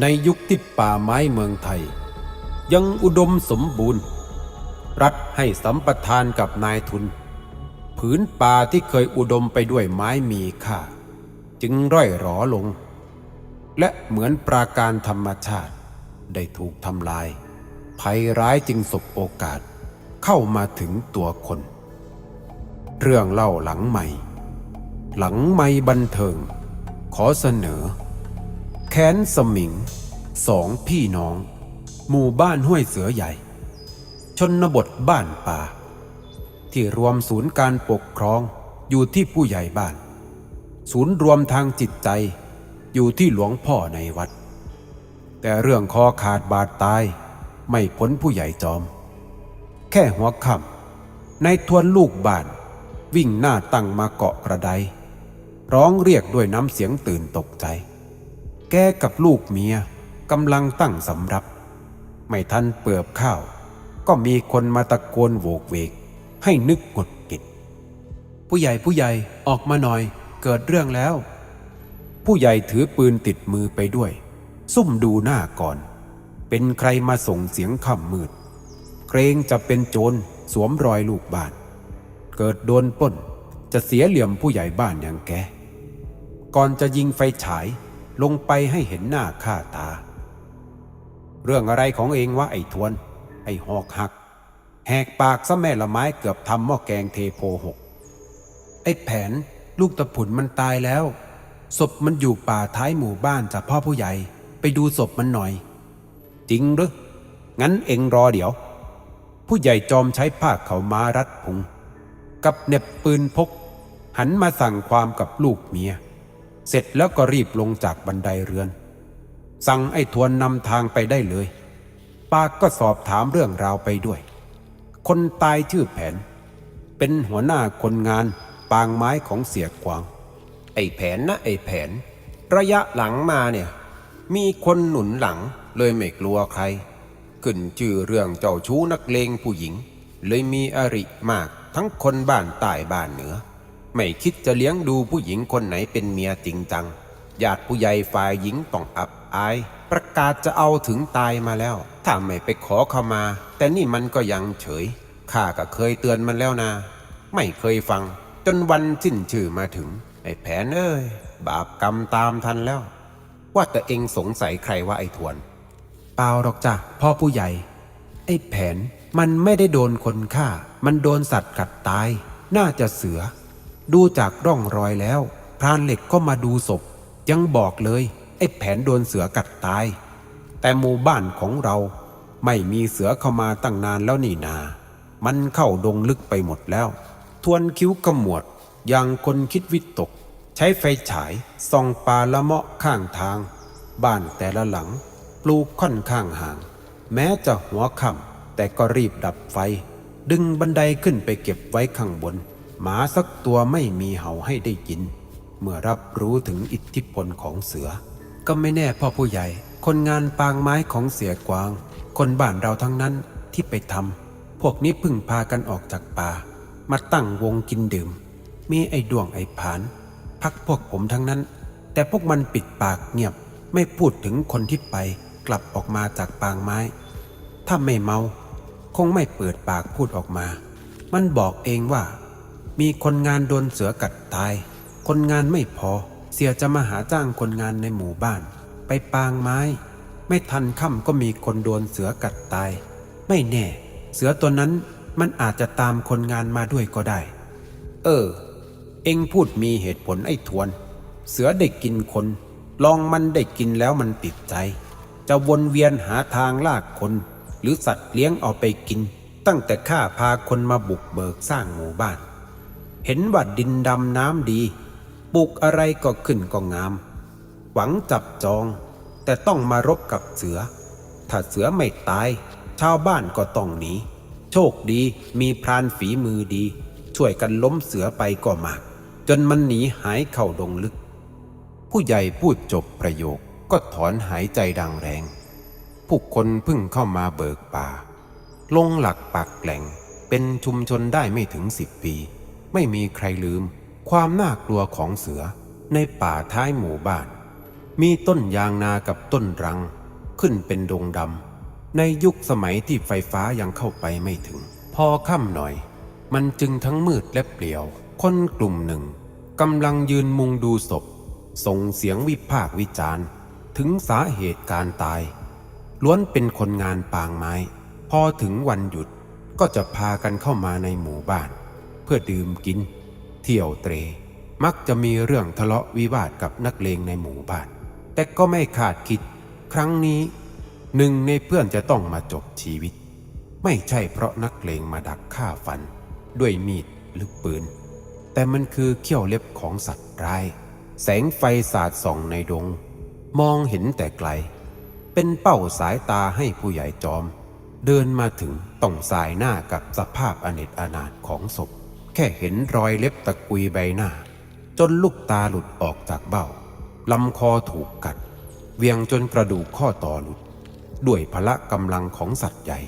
ในยุคที่ป่าไม้เมืองไทย ยังอุดมสมบูรณ์ รัฐให้สัมปทานกับนายทุน ผืนป่าที่เคยอุดมไปด้วยไม้มีค่า จึงร่อยหรอลง และเหมือนปราการธรรมชาติ ได้ถูกทำลาย ภัยร้ายจึงสบโอกาสเข้ามาถึงตัวคน เรื่องเล่าหลังใหม่ หลังไม่บันเทิง ขอเสนอ แค้นสมิงสองพี่น้อง หมู่บ้านห้วยเสือใหญ่ ชนบทบ้านป่า ที่รวมศูนย์การปกครองอยู่ที่ผู้ใหญ่บ้าน ศูนย์รวมทางจิตใจอยู่ที่หลวงพ่อในวัด แต่เรื่องคอขาดบาดตายไม่พ้นผู้ใหญ่จอม แค่หัวค่ำในายทวนลูกบ้าน วิ่งหน้าตั้งมาเกาะกระไดร้องเรียกด้วยน้ำเสียงตื่นตกใจ แกกับลูกเมียกำลังตั้งสำรับ ไม่ทันเปิบข้าว ก็มีคนมาตะโกนโวกเวก ให้นึกหดหงิดผู้ใหญ่ผู้ใหญ่ออกมาหน่อยเกิดเรื่องแล้ว ผู้ใหญ่ถือปืนติดมือไปด้วย ซุ่มดูหน้าก่อน เป็นใครมาส่งเสียงค่ำมืด เกรงจะเป็นโจรสวมรอยลูกบ้าน เกิดโดนป้นจะเสียเหลี่ยมผู้ใหญ่บ้านอย่างแกก่อนจะยิงไฟฉาย ลงไปให้เห็นหน้าค่าตา เรื่องอะไรของเองวะไอ้ทวน ไอ้หอกหัก แหกปากซะแม่ละไม้เกือบทำหม้อแกงเทโพหก ไอ้แผนลูกตะผุนมันตายแล้ว ศพมันอยู่ป่าท้ายหมู่บ้านจากพ่อผู้ใหญ่ ไปดูศพมันหน่อย จริงหรือ งั้นเองรอเดี๋ยว ผู้ใหญ่จอมใช้ผ้าเขามารัดพุง กับเน็บปืนพก หันมาสั่งความกับลูกเมีย เสร็จแล้วก็รีบลงจากบันไดเรือน สั่งไอ้ทวนนำทางไปได้เลย ปากก็สอบถามเรื่องราวไปด้วย คนตายชื่อแผน เป็นหัวหน้าคนงานปางไม้ของเสียกวาง ไอ้แผนนะไอ้แผน ระยะหลังมาเนี่ย มีคนหนุนหลังเลยไม่กลัวใคร ขึ้นชื่อเรื่องเจ้าชู้นักเลงผู้หญิง เลยมีอริมากทั้งคนบ้านใต้บ้านเหนือ ไม่คิดจะเลี้ยงดูผู้หญิงคนไหนเป็นเมียจริงจังญาติผู้ใหญ่ฝ่ายหญิงต้องอับอาย ประกาศจะเอาถึงตายมาแล้ว ถ้าไม่ไปขอเข้ามา แต่นี่มันก็ยังเฉยข้าก็เคยเตือนมันแล้วนะไม่เคยฟัง จนวันสิ้นชื่อมาถึง ไอ้แผนเอ้ยบาปกรรมตามทันแล้ว ว่าแต่เองสงสัยใครว่าไอ้ทวน เปล่าหรอกจ้ะพ่อผู้ใหญ่ ไอ้แผนมันไม่ได้โดนคนฆ่า มันโดนสัตว์กัดตาย น่าจะเสือ ดูจากร่องรอยแล้ว พรานเหล็กก็มาดูศพ ยังบอกเลยไอ้แผนโดนเสือกัดตาย แต่หมู่บ้านของเราไม่มีเสือเข้ามาตั้งนานแล้วนี่นา มันเข้าดงลึกไปหมดแล้ว ทวนคิ้วกระหมวดอย่างคนคิดวิตก ใช้ไฟฉายส่องปลาละเมาะข้างทาง บ้านแต่ละหลัง ปลูกค่อนข้างห่าง แม้จะหัวค่ำแต่ก็รีบดับไฟ ดึงบันไดขึ้นไปเก็บไว้ข้างบน หมาสักตัวไม่มีเห่าให้ได้ยิน เมื่อรับรู้ถึงอิทธิพลของเสือ ก็ไม่แน่พ่อผู้ใหญ่ คนงานปางไม้ของเสียกวาง คนบ้านเราทั้งนั้นที่ไปทำพวกนี้พึ่งพากันออกจากป่า มาตั้งวงกินดื่ม มีไอ้ดวงไอ้ผาน พักพวกผมทั้งนั้น แต่พวกมันปิดปากเงียบไม่พูดถึงคนที่ไปกลับออกมาจากปางไม้ ถ้าไม่เมา คงไม่เปิดปากพูดออกมา มันบอกเองว่า มีคนงานโดนเสือกัดตาย คนงานไม่พอ เสียจะมาหาจ้างคนงานในหมู่บ้าน ไปปางไม้ ไม่ทันค่ำก็มีคนโดนเสือกัดตาย ไม่แน่ เสือตัวนั้นมันอาจจะตามคนงานมาด้วยก็ได้ เออ เอ็งพูดมีเหตุผลไอ้ทวน เสือได้กินคน ลองมันได้กินแล้วมันติดใจ จะวนเวียนหาทางลากคน หรือสัตว์เลี้ยงเอาไปกิน ตั้งแต่ข้าพาคนมาบุกเบิกสร้างหมู่บ้าน เห็นว่าดินดำน้ำดีปลูกอะไรก็ขึ้นก็งาม หวังจับจอง แต่ต้องมารบกับเสือ ถ้าเสือไม่ตาย ชาวบ้านก็ต้องหนีโชคดีมีพรานฝีมือดี ช่วยกันล้มเสือไปก็มาก จนมันหนีหายเข้าดงลึก ผู้ใหญ่พูดจบประโยคก็ถอนหายใจดังแรง ผู้คนพิ่งเข้ามาเบิกป่า ลงหลักปักแหล่งเป็นชุมชนได้ไม่ถึงสิบปี ไม่มีใครลืม ความน่ากลัวของเสือในป่าท้ายหมู่บ้าน มีต้นยางนากับต้นรัง ขึ้นเป็นดงดำในยุคสมัยที่ไฟฟ้ายังเข้าไปไม่ถึง พอค่ำหน่อย มันจึงทั้งมืดและเปลี่ยว คนกลุ่มหนึ่งกำลังยืนมุงดูศพ ส่งเสียงวิพากษ์วิจารณ์ ถึงสาเหตุการตาย ล้วนเป็นคนงานปางไม้ พอถึงวันหยุดก็จะพากันเข้ามาในหมู่บ้าน พื่อดื่มกิน เที่ยวเตร มักจะมีเรื่องทะเลาะวิวาทกับนักเลงในหมู่บ้าน แต่ก็ไม่ขาดคิด ครั้งนี้หนึ่งในเพื่อนจะต้องมาจบชีวิต ไม่ใช่เพราะนักเลงมาดักฆ่าฟัน ด้วยมีดหรือปืน แต่มันคือเขี้ยวเล็บของสัตว์ร้าย แสงไฟสาดส่องในดง มองเห็นแต่ไกล เป็นเป้าสายตาให้ผู้ใหญ่จอมเดินมาถึงต้องสายหน้ากับสภาพอเนจอนาถของศพ ค่เห็นรอยเล็บตะกุยใบหน้า จนลูกตาหลุดออกจากเบ้าลำคอถูกกัด เวียงจนกระดูกข้อต่อหลุด ด้วยพละกำลังของสัตว์ใหญ่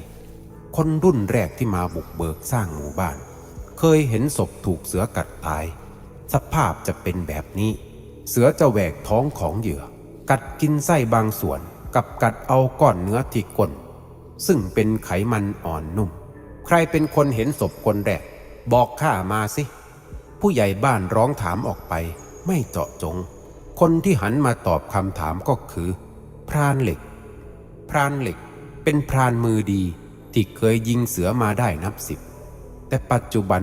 คนรุ่นแรกที่มาบุกเบิกสร้างหมู่บ้าน เคยเห็นศพถูกเสือกัดตาย สภาพจะเป็นแบบนี้ เสือจะแหวกท้องของเหยื่อ กัดกินไส้บางส่วน กับกัดเอาก้อนเนื้อที่ก้นซึ่งเป็นไขมันอ่อนนุ่ม ใครเป็นคนเห็นศพคนแรก บอกข้ามาสิ ผู้ใหญ่บ้านร้องถามออกไป ไม่เจาะจง คนที่หันมาตอบคำถามก็คือ พรานเหล็ก พรานเหล็กเป็นพรานมือดีที่เคยยิงเสือมาได้นับสิบ แต่ปัจจุบัน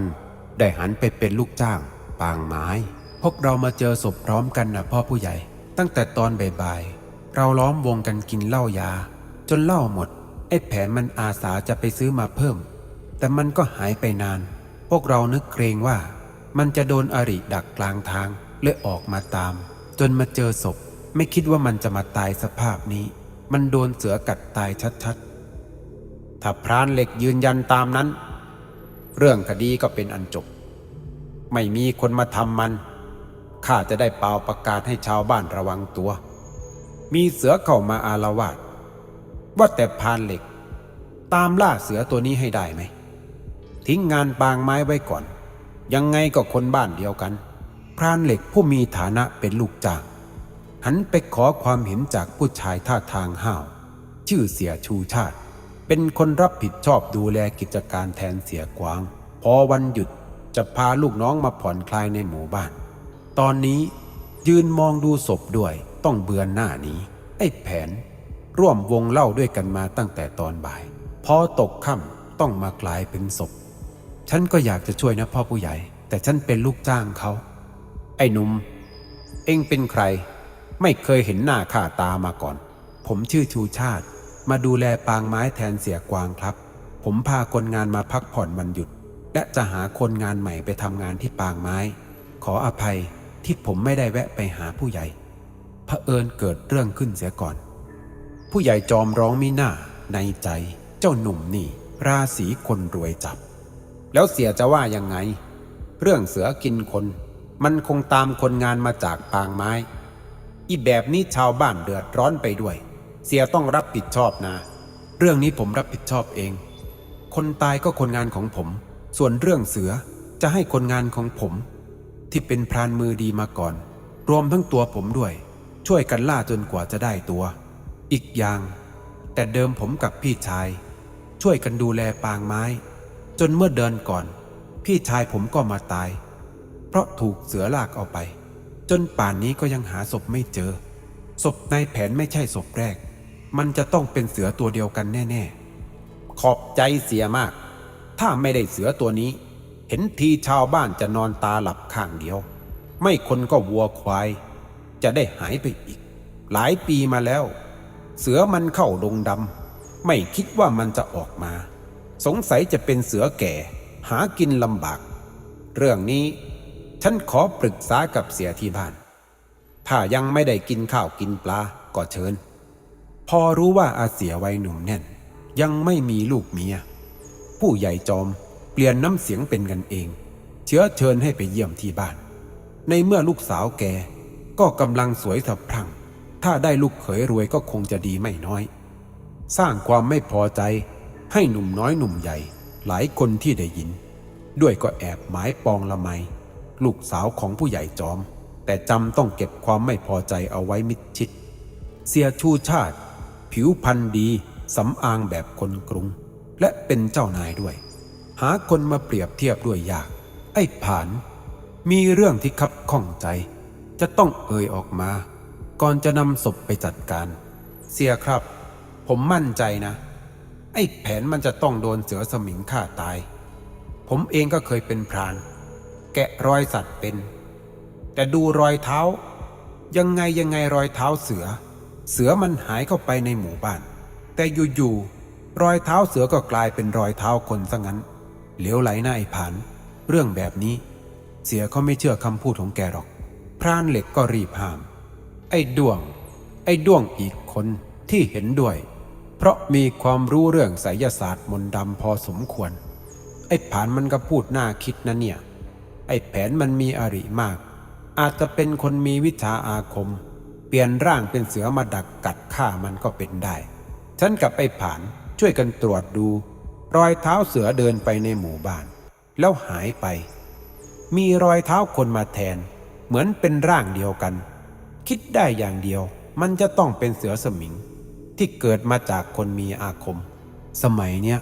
ได้หันไปเป็นลูกจ้างปางไม้ พวกเรามาเจอศพพร้อมกันนะพ่อผู้ใหญ่ ตั้งแต่ตอนบ่ายๆ เราล้อมวงกันกินเหล้ายา จนเหล้าหมด ไอ้แผนมันอาสาจะไปซื้อมาเพิ่ม แต่มันก็หายไปนาน พวกเรานึกเกรงว่ามันจะโดนอริดักกลางทางเลยออกมาตาม จนมาเจอศพ ไม่คิดว่ามันจะมาตายสภาพนี้ มันโดนเสือกัดตายชัดๆ ถ้าพรานเหล็กยืนยันตามนั้น เรื่องคดีก็เป็นอันจบ ไม่มีคนมาทำมันข้าจะได้เป่าประกาศให้ชาวบ้านระวังตัว มีเสือเข้ามาอาละวาดว่าแต่พรานเหล็ก ตามล่าเสือตัวนี้ให้ได้ไหม ทิ้งงานปางไม้ไว้ก่อน ยังไงก็คนบ้านเดียวกัน พรานเหล็กผู้มีฐานะเป็นลูกจ้างหันไปขอความเห็นจากผู้ชายท่าทางห้าว ชื่อเสียชูชาติ เป็นคนรับผิดชอบดูแลกิจการแทนเสียกวาง พอวันหยุดจะพาลูกน้องมาผ่อนคลายในหมู่บ้าน ตอนนี้ยืนมองดูศพด้วยต้องเบือนหน้านี้ ไอ้แผน ร่วมวงเล่าด้วยกันมาตั้งแต่ตอนบ่าย พอตกค่ำต้องมากลายเป็นศพ ฉันก็อยากจะช่วยนะพ่อผู้ใหญ่ แต่ฉันเป็นลูกจ้างเขา ไอ้หนุ่ม เอ็งเป็นใคร ไม่เคยเห็นหน้าค่าตามาก่อน ผมชื่อชูชาติ มาดูแลปางไม้แทนเสียกวางครับ ผมพาคนงานมาพักผ่อนวันหยุด และจะหาคนงานใหม่ไปทำงานที่ปางไม้ ขออภัยที่ผมไม่ได้แวะไปหาผู้ใหญ่เผอิญเกิดเรื่องขึ้นเสียก่อน ผู้ใหญ่จอมร้องมิหน้าในใจ เจ้าหนุ่มนี่ ราศีคนรวยจับ แล้วเสียจะว่ายังไง เรื่องเสือกินคน มันคงตามคนงานมาจากปางไม้ อีแบบนี้ชาวบ้านเดือดร้อนไปด้วย เสียต้องรับผิดชอบนะ เรื่องนี้ผมรับผิดชอบเอง คนตายก็คนงานของผม ส่วนเรื่องเสือจะให้คนงานของผม ที่เป็นพรานมือดีมาก่อน รวมทั้งตัวผมด้วย ช่วยกันล่าจนกว่าจะได้ตัว อีกอย่าง แต่เดิมผมกับพี่ชาย ช่วยกันดูแลปางไม้ จนเมื่อเดือนก่อน พี่ชายผมก็มาตาย เพราะถูกเสือลากเอาไป จนป่านนี้ก็ยังหาศพไม่เจอ ศพในแผนไม่ใช่ศพแรก มันจะต้องเป็นเสือตัวเดียวกันแน่ ๆ ขอบใจเสียมาก ถ้าไม่ได้เสือตัวนี้ เห็นทีชาวบ้านจะนอนตาหลับข้างเดียว ไม่คนก็วัวควาย จะได้หายไปอีก หลายปีมาแล้ว เสือมันเข้าดงดำไม่คิดว่ามันจะออกมา สงสัยจะเป็นเสือแก่ หากินลำบาก เรื่องนี้ฉันขอปรึกษากับเสียที่บ้าน ถ้ายังไม่ได้กินข้าวกินปลาก็เชิญ พอรู้ว่าอาเสียวัยหนุ่มแน่น ยังไม่มีลูกเมีย ผู้ใหญ่จอมเปลี่ยนน้ำเสียงเป็นกันเอง เชื้อเชิญให้ไปเยี่ยมที่บ้าน ในเมื่อลูกสาวแกก็กำลังสวยสะพรั่ง ถ้าได้ลูกเขยรวยก็คงจะดีไม่น้อย สร้างความไม่พอใจ ให้หนุ่มน้อยหนุ่มใหญ่หลายคนที่ได้ยิน ด้วยก็แอบหมายปองละไม ลูกสาวของผู้ใหญ่จอม แต่จำต้องเก็บความไม่พอใจเอาไว้มิดชิด เสียชูชาติ ผิวพรรณดีสำอางแบบคนกรุง และเป็นเจ้านายด้วย หาคนมาเปรียบเทียบด้วยยาก ไอ้ผาน มีเรื่องที่คับข้องใจ จะต้องเอ่ยออกมา ก่อนจะนำศพไปจัดการ เสียครับ ผมมั่นใจนะ อ้แผนมันจะต้องโดนเสือสมิงฆ่าตาย ผมเองก็เคยเป็นพราน แกะรอยสัตว์เป็น แต่ดูรอยเท้า ยังไงยังไงรอยเท้าเสือ เสือมันหายเข้าไปในหมู่บ้าน แต่อยู่ๆรอยเท้าเสือก็กลายเป็นรอยเท้าคนซะงั้น เหลียวไหลหน้าไอ้ผาน เรื่องแบบนี้ เสียเขาไม่เชื่อคำพูดของแกหรอก พรานเหล็กก็รีบห้าม ไอ้ดวง ไอ้ดวงอีกคนที่เห็นด้วย เพราะมีความรู้เรื่องไสยศาสตร์มนต์ดำพอสมควร ไอ้ผานมันก็พูดน่าคิดนะเนี่ย ไอ้แผนมันมีอริมาก อาจจะเป็นคนมีวิชาอาคม เปลี่ยนร่างเป็นเสือมาดักกัดฆ่ามันก็เป็นได้ ฉันกับไอ้ผานช่วยกันตรวจดู รอยเท้าเสือเดินไปในหมู่บ้าน แล้วหายไป มีรอยเท้าคนมาแทน เหมือนเป็นร่างเดียวกัน คิดได้อย่างเดียว มันจะต้องเป็นเสือสมิง ที่เกิดมาจากคนมีอาคม สมัยเนี้ย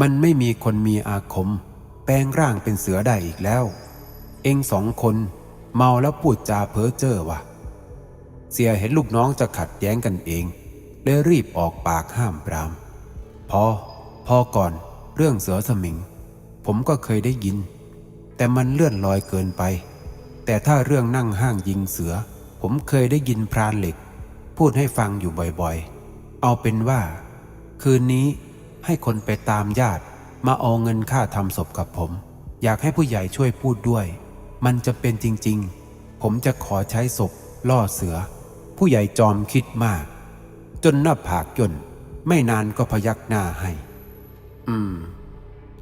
มันไม่มีคนมีอาคม แปลงร่างเป็นเสือได้อีกแล้ว เองสองคนเมาแล้วพูดจาเพ้อเจ้อวะเสียเห็นลูกน้องจะขัดแย้งกันเองเลยรีบออกปากห้ามปราม พอ พอก่อนเรื่องเสือสมิง ผมก็เคยได้ยิน แต่มันเลื่อนลอยเกินไป แต่ถ้าเรื่องนั่งห้างยิงเสือ ผมเคยได้ยินพรานเหล็ก พูดให้ฟังอยู่บ่อยๆ เอาเป็นว่า คืนนี้ให้คนไปตามญาติมาเอาเงินค่าทำศพกับผม อยากให้ผู้ใหญ่ช่วยพูดด้วย มันจะเป็นจริง ๆ ผมจะขอใช้ศพล่อเสือ ผู้ใหญ่จอมคิดมาก จนหน้าผากย่นไม่นานก็พยักหน้าให้ อืม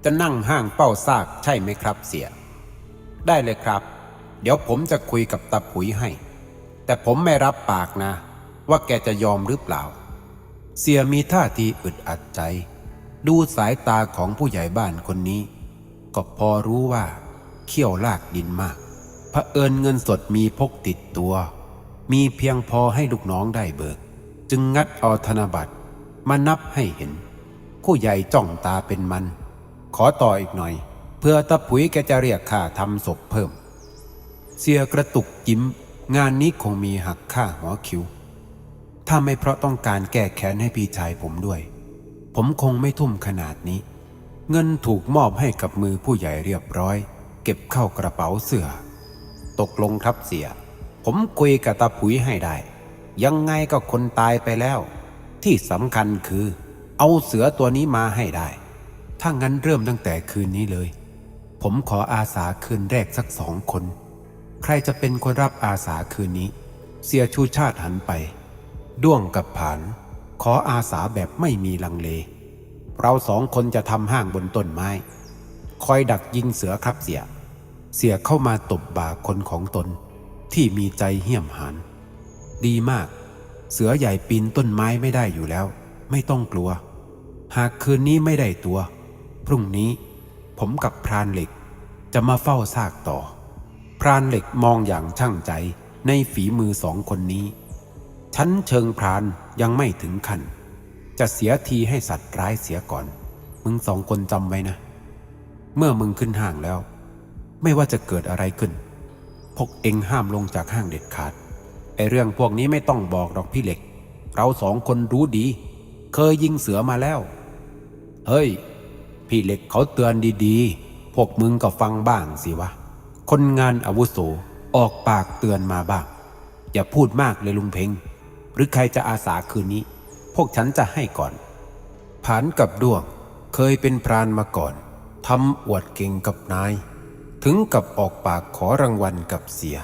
จะนั่งห้างเป้าซากใช่ไหมครับเสีย ได้เลยครับ เดี๋ยวผมจะคุยกับตาผุยให้ แต่ผมไม่รับปากนะ ว่าแกจะยอมหรือเปล่า เสียมีท่าทีอึดอัดใจ ดูสายตาของผู้ใหญ่บ้านคนนี้ ก็พอรู้ว่า เขี้ยวลากดินมากเผอิญเงินสดมีพกติดตัว มีเพียงพอให้ลูกน้องได้เบิก จึงงัดเอาธนบัตรมานับให้เห็น ผู้ใหญ่จ้องตาเป็นมัน ขอต่ออีกหน่อย เพื่อตะผุยแกจะเรียกค่าทำศพเพิ่ม เสียกระตุกยิ้ม งานนี้คงมีหักค่าหัวคิว ถ้าไม่เพราะต้องการแก้แค้นให้พี่ชายผมด้วย ผมคงไม่ทุ่มขนาดนี้ เงินถูกมอบให้กับมือผู้ใหญ่เรียบร้อย เก็บเข้ากระเป๋าเสื้อ ตกลงครับเสีย ผมคุยกับตาผุยให้ได้ ยังไงก็คนตายไปแล้ว ที่สำคัญคือ เอาเสือตัวนี้มาให้ได้ ถ้างั้นเริ่มตั้งแต่คืนนี้เลย ผมขออาสาคืนแรกสักสองคน ใครจะเป็นคนรับอาสาคืนนี้ เสียชูชาติหันไป ด้วงกับผาน ขออาสาแบบไม่มีลังเล เราสองคนจะทำห้างบนต้นไม้ คอยดักยิงเสือครับเสีย เสียเข้ามาตบบ่าคนของตน ที่มีใจเหี้ยมหานดีมาก เสือใหญ่ปีนต้นไม้ไม่ได้อยู่แล้ว ไม่ต้องกลัว หากคืนนี้ไม่ได้ตัว พรุ่งนี้ผมกับพรานเหล็ก จะมาเฝ้าซากต่อ พรานเหล็กมองอย่างช่างใจในฝีมือสองคนนี้ ชั้นเชิงพรานยังไม่ถึงขั้นจะเสียทีให้สัตว์ร้ายเสียก่อน มึงสองคนจำไว้นะ เมื่อมึงขึ้นห้างแล้ว ไม่ว่าจะเกิดอะไรขึ้น พวกเองห้ามลงจากห้างเด็ดขาด ไอเรื่องพวกนี้ไม่ต้องบอกหรอกพี่เหล็ก เราสองคนรู้ดี เคยยิงเสือมาแล้ว เฮ้ย พี่เหล็กเขาเตือนดีๆ พวกมึงก็ฟังบ้างสิวะ คนงานอาวุโสออกปากเตือนมาบ้าง อย่าพูดมากเลยลุงเพ็ง รือใครจะอาสาคืนนี้ พวกฉันจะให้ก่อน ผานกับด้วงเคยเป็นพรานมาก่อนทำอวดเก่งกับนาย ถึงกับออกปากขอรางวัลกับเสีย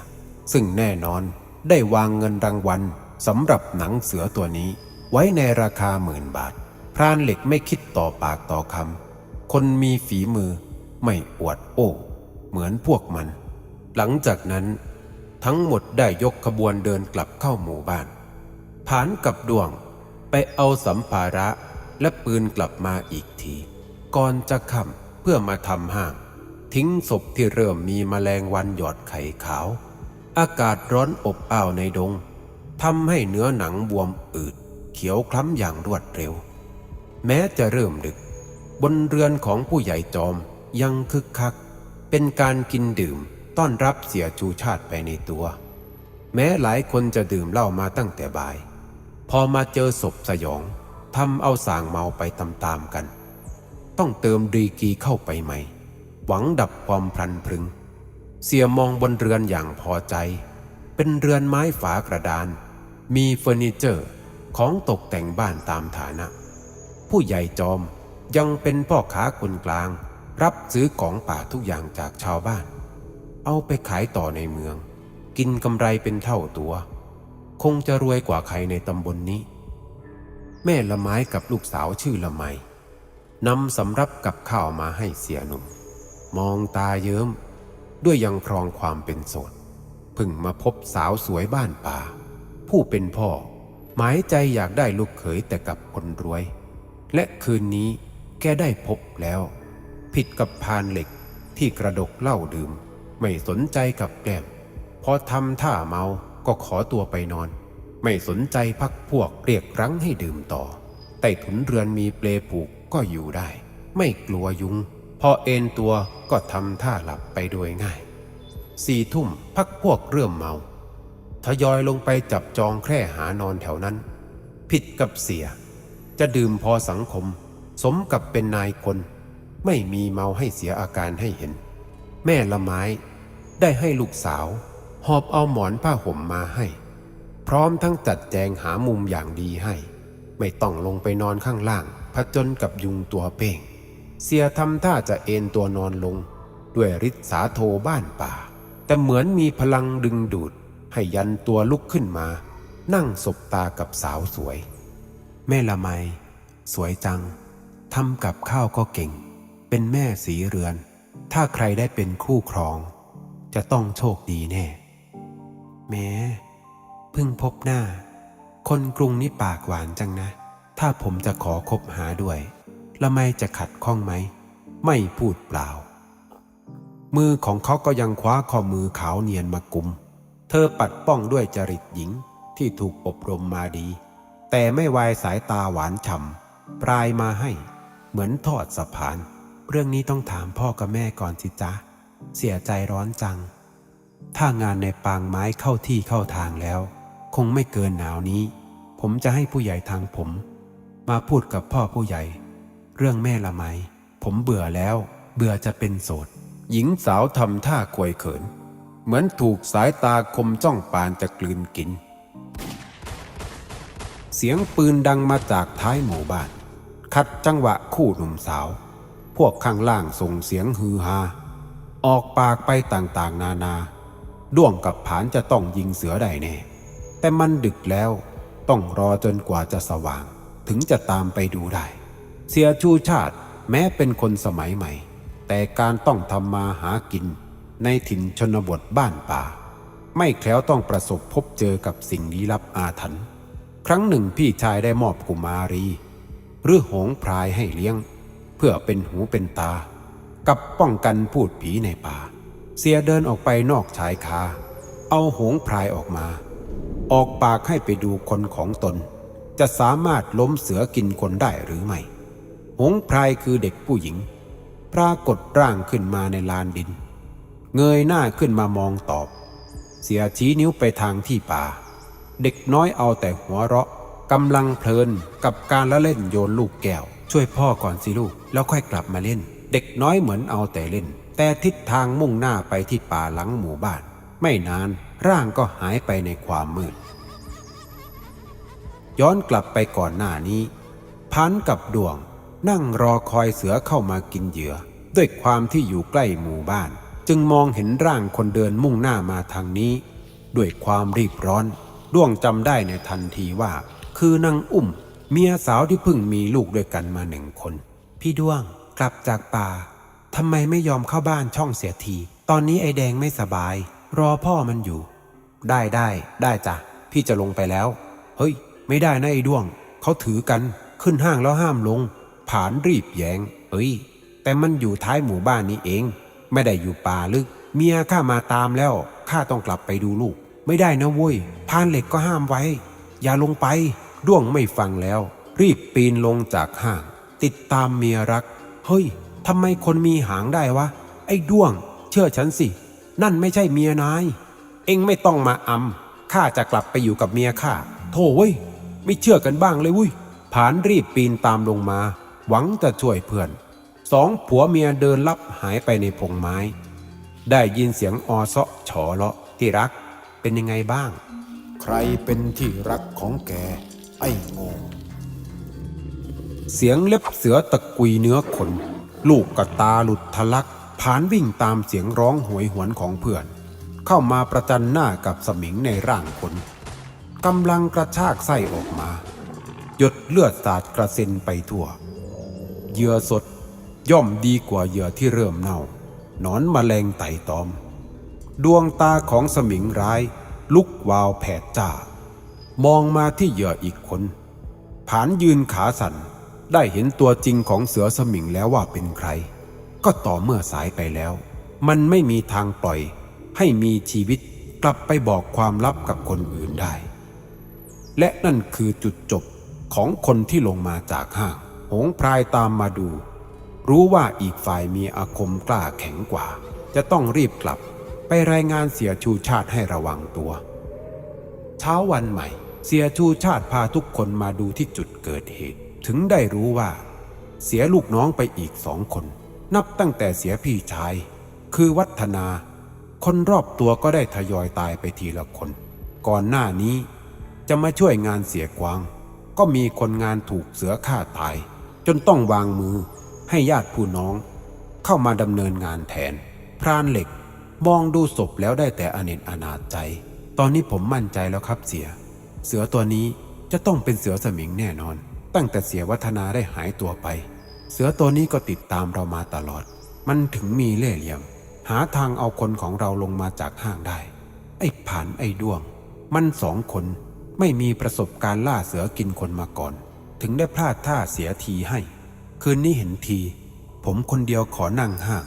ซึ่งแน่นอนได้วางเงินรางวัลสำหรับหนังเสือตัวนี้ ไว้ในราคาหมื่นบาท พรานเหล็กไม่คิดต่อปากต่อคำคนมีฝีมือไม่อวดโอ้เหมือนพวกมัน หลังจากนั้น ทั้งหมดได้ยกขบวนเดินกลับเข้าหมู่บ้าน ผานกับดวง ไปเอาสัมภาระและปืนกลับมาอีกที ก่อนจะค่ำเพื่อมาทำห้าง ทิ้งศพที่เริ่มมีแมลงวันหยอดไข่ขาว อากาศร้อนอบอ้าวในดงทำให้เนื้อหนังบวมอืด เขียวคล้ำอย่างรวดเร็ว แม้จะเริ่มดึก บนเรือนของผู้ใหญ่จอมยังคึกคัก เป็นการกินดื่มต้อนรับเสียชูชาติไปในตัว แม้หลายคนจะดื่มเหล้ามาตั้งแต่บ่าย พอมาเจอศพสยองทำเอาสางเมาไปตามๆกัน ต้องเติมดีกีเข้าไปใหม่ หวังดับความพลันพรึง เสียมองบนเรือนอย่างพอใจ เป็นเรือนไม้ฝากระดาน มีเฟอร์นิเจอร์ของตกแต่งบ้านตามฐานะ ผู้ใหญ่จอมยังเป็นพ่อค้าคนกลาง รับซื้อของป่าทุกอย่างจากชาวบ้าน เอาไปขายต่อในเมือง กินกำไรเป็นเท่าตัว คงจะรวยกว่าใครในตำบลนนี้ แม่ละไม้กับลูกสาวชื่อละไมนำสำรับกับข้าวมาให้เสียหนุ่ม มองตาเยิ้ม ด้วยยังครองความเป็นโสดพึ่งมาพบสาวสวยบ้านป่า ผู้เป็นพ่อ หมายใจอยากได้ลูกเขยแต่กับคนรวย และคืนนี้แกได้พบแล้ว ผิดกับพานเหล็กที่กระดกเหล้าดื่ม ไม่สนใจกับแกล้มพอทำท่าเมา ก็ขอตัวไปนอน ไม่สนใจพักพวกเรียกรั้งให้ดื่มต่อ ใต้ถุนเรือนมีเปลผูกก็อยู่ได้ ไม่กลัวยุง พอเอนตัวก็ทำท่าหลับไปโดยง่ายสี่ทุ่มพักพวกเริ่มเมา ทยอยลงไปจับจองแคร่หานอนแถวนั้น ผิดกับเสีย จะดื่มพอสังคม สมกับเป็นนายคน ไม่มีเมาให้เสียอาการให้เห็น แม่ละไม้ได้ให้ลูกสาว หอบเอาหมอนผ้าห่มมาให้ พร้อมทั้งจัดแจงหามุมอย่างดีให้ ไม่ต้องลงไปนอนข้างล่างผจญกับยุงตัวเป้ง เสียทำท่าจะเอนตัวนอนลง ด้วยฤทธิ์สาโทบ้านป่า แต่เหมือนมีพลังดึงดูด ให้ยันตัวลุกขึ้นมา นั่งสบตากับสาวสวย แม่ละไม สวยจังทำกับข้าวก็เก่ง เป็นแม่สีเรือน ถ้าใครได้เป็นคู่ครอง จะต้องโชคดีแน่ แม้เพิ่งพบหน้า คนกรุงนี่ปากหวานจังนะ ถ้าผมจะขอคบหาด้วย ละไม่จะขัดข้องไหม ไม่พูดเปล่า มือของเขาก็ยังคว้าข้อมือขาวเนียนมากุม เธอปัดป้องด้วยจริตหญิงที่ถูกอบรมมาดี แต่ไม่วายสายตาหวานฉ่ำปลายมาให้ เหมือนทอดสะพาน เรื่องนี้ต้องถามพ่อกับแม่ก่อนสิจ๊ะ เสียใจร้อนจัง ถ้างานในปางไม้เข้าที่เข้าทางแล้ว คงไม่เกินหนาวนี้ ผมจะให้ผู้ใหญ่ทางผม มาพูดกับพ่อผู้ใหญ่ เรื่องแม่ละไม ผมเบื่อแล้ว เบื่อจะเป็นโสด หญิงสาวทำท่าควยเขิน เหมือนถูกสายตาคมจ้องปานจะกลืนกิน เสียงปืนดังมาจากท้ายหมู่บ้าน คัดจังหวะคู่หนุ่มสาว พวกข้างล่างส่งเสียงฮือฮาออกปากไปต่างๆ นานา ด้วงกับผานจะต้องยิงเสือได้แน่ แต่มันดึกแล้วต้องรอจนกว่าจะสว่าง ถึงจะตามไปดูได้ เสียชูชาติแม้เป็นคนสมัยใหม่ แต่การต้องทำมาหากิน ในถิ่นชนบทบ้านป่า ไม่แคล้วต้องประสบพบเจอกับสิ่งลี้ลับอาถรรพ์ครั้งหนึ่งพี่ชายได้มอบกุมารี หรือหงพรายให้เลี้ยง เพื่อเป็นหูเป็นตา กับป้องกันพูดผีในป่า เสียเดินออกไปนอกชายคา เอาหงพรายออกมา ออกปากให้ไปดูคนของตน จะสามารถล้มเสือกินคนได้หรือไม่ หงพรายคือเด็กผู้หญิง ปรากฏร่างขึ้นมาในลานดิน เงยหน้าขึ้นมามองตอบ เสียชี้นิ้วไปทางที่ป่า เด็กน้อยเอาแต่หัวเราะกำลังเพลินกับการละเล่นโยนลูกแก้ว ช่วยพ่อก่อนสิลูก แล้วค่อยกลับมาเล่น เด็กน้อยเหมือนเอาแต่เล่น แต่ทิศทางมุ่งหน้าไปที่ป่าหลังหมู่บ้าน ไม่นานร่างก็หายไปในความมืด ย้อนกลับไปก่อนหน้านี้พันกับดวง นั่งรอคอยเสือเข้ามากินเหยื่อ ด้วยความที่อยู่ใกล้หมู่บ้าน จึงมองเห็นร่างคนเดินมุ่งหน้ามาทางนี้ ด้วยความรีบร้อนดวงจำได้ในทันทีว่า คือนางอุ้ม เมียสาวที่เพิ่งมีลูกด้วยกันมาหนึ่งคน พี่ดวงกลับจากป่า ทำไมไม่ยอมเข้าบ้านช่องเสียที ตอนนี้ไอแดงไม่สบาย รอพ่อมันอยู่ ได้ได้ได้จ้ะ พี่จะลงไปแล้ว เฮ้ย ไม่ได้นะไอ้ด้วง เขาถือกัน ขึ้นห้างแล้วห้ามลง ผานรีบแยงเอ้ย แต่มันอยู่ท้ายหมู่บ้านนี้เอง ไม่ได้อยู่ป่าลึก เมียข้ามาตามแล้ว ข้าต้องกลับไปดูลูก ไม่ได้นะเว้ย พานเหล็กก็ห้ามไว้ อย่าลงไป ด้วงไม่ฟังแล้ว รีบปีนลงจากห้าง ติดตามเมียรัก เฮ้ย ทำไมคนมีหางได้วะ ไอ้ด้วง เชื่อฉันสิ นั่นไม่ใช่เมียนาย เอ็งไม่ต้องมาอำข้าจะกลับไปอยู่กับเมียข้าโธ่เว้ย ไม่เชื่อกันบ้างเลยเวุ้ยผานรีบปีนตามลงมา หวังจะช่วยเพื่อน สองผัวเมียเดินลับหายไปในพงไม้ ได้ยินเสียงออเซาะฉอเลาะที่รัก เป็นยังไงบ้าง ใครเป็นที่รักของแก ไอ้โง่เสียงเล็บเสือตะกุยเนื้อขน ลูกกระตาหลุดทะลักผานวิ่งตามเสียงร้องโหวยหวนของเพื่อน เข้ามาประจันหน้ากับสมิงในร่างคนกำลังกระชากไส้ออกมา หยดเลือดสาดกระเซ็นไปทั่ว เหยื่อสดย่อมดีกว่าเหยื่อที่เริ่มเน่านอนมแมลงไต่ตอม ดวงตาของสมิงร้าย ลุกวาวแผดจ้า มองมาที่เหยื่ออีกคน ผานยืนขาสั่น ได้เห็นตัวจริงของเสือสมิงแล้วว่าเป็นใคร ก็ต่อเมื่อสายไปแล้ว มันไม่มีทางปล่อย ให้มีชีวิตกลับไปบอกความลับกับคนอื่นได้ และนั่นคือจุดจบของคนที่ลงมาจากห้างหงพรายตามมาดู รู้ว่าอีกฝ่ายมีอาคมกล้าแข็งกว่า จะต้องรีบกลับไปรายงานเสียชูชาติให้ระวังตัว เช้าวันใหม่ เสียชูชาติพาทุกคนมาดูที่จุดเกิดเหตุ ถึงได้รู้ว่า เสียลูกน้องไปอีกสองคน นับตั้งแต่เสียพี่ชาย คือวัฒนา คนรอบตัวก็ได้ทยอยตายไปทีละคน ก่อนหน้านี้ จะมาช่วยงานเสียกวาง ก็มีคนงานถูกเสือฆ่าตาย จนต้องวางมือให้ญาติผู้น้อง เข้ามาดำเนินงานแทน พรานเหล็กมองดูศพแล้วได้แต่อเนจอนาจใจ ตอนนี้ผมมั่นใจแล้วครับเสีย เสือตัวนี้จะต้องเป็นเสือสมิงแน่นอน ตั้งแต่เสียวัฒนาได้หายตัวไป เสือตัวนี้ก็ติดตามเรามาตลอด มันถึงมีเล่ห์เหลี่ยม หาทางเอาคนของเราลงมาจากห้างได้ ไอ้ผานไอ้ด้วง มันสองคนไม่มีประสบการณ์ล่าเสือกินคนมาก่อน ถึงได้พลาดท่าเสียทีให้ คืนนี้เห็นที ผมคนเดียวขอนั่งห้าง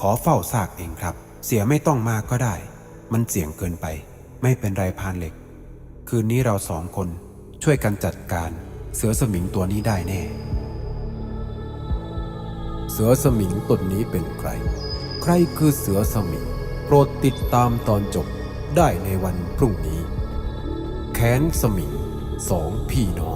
ขอเฝ้าซากเองครับ เสียไม่ต้องมาก็ได้ มันเสี่ยงเกินไป ไม่เป็นไรพานเหล็ก คืนนี้เราสองคนช่วยกันจัดการ เสือสมิงตัวนี้ได้แน่ เสือสมิงตนนี้เป็นใคร ใครคือเสือสมิง โปรดติดตามตอนจบได้ในวันพรุ่งนี้ แขนสมิงสองพี่น้อง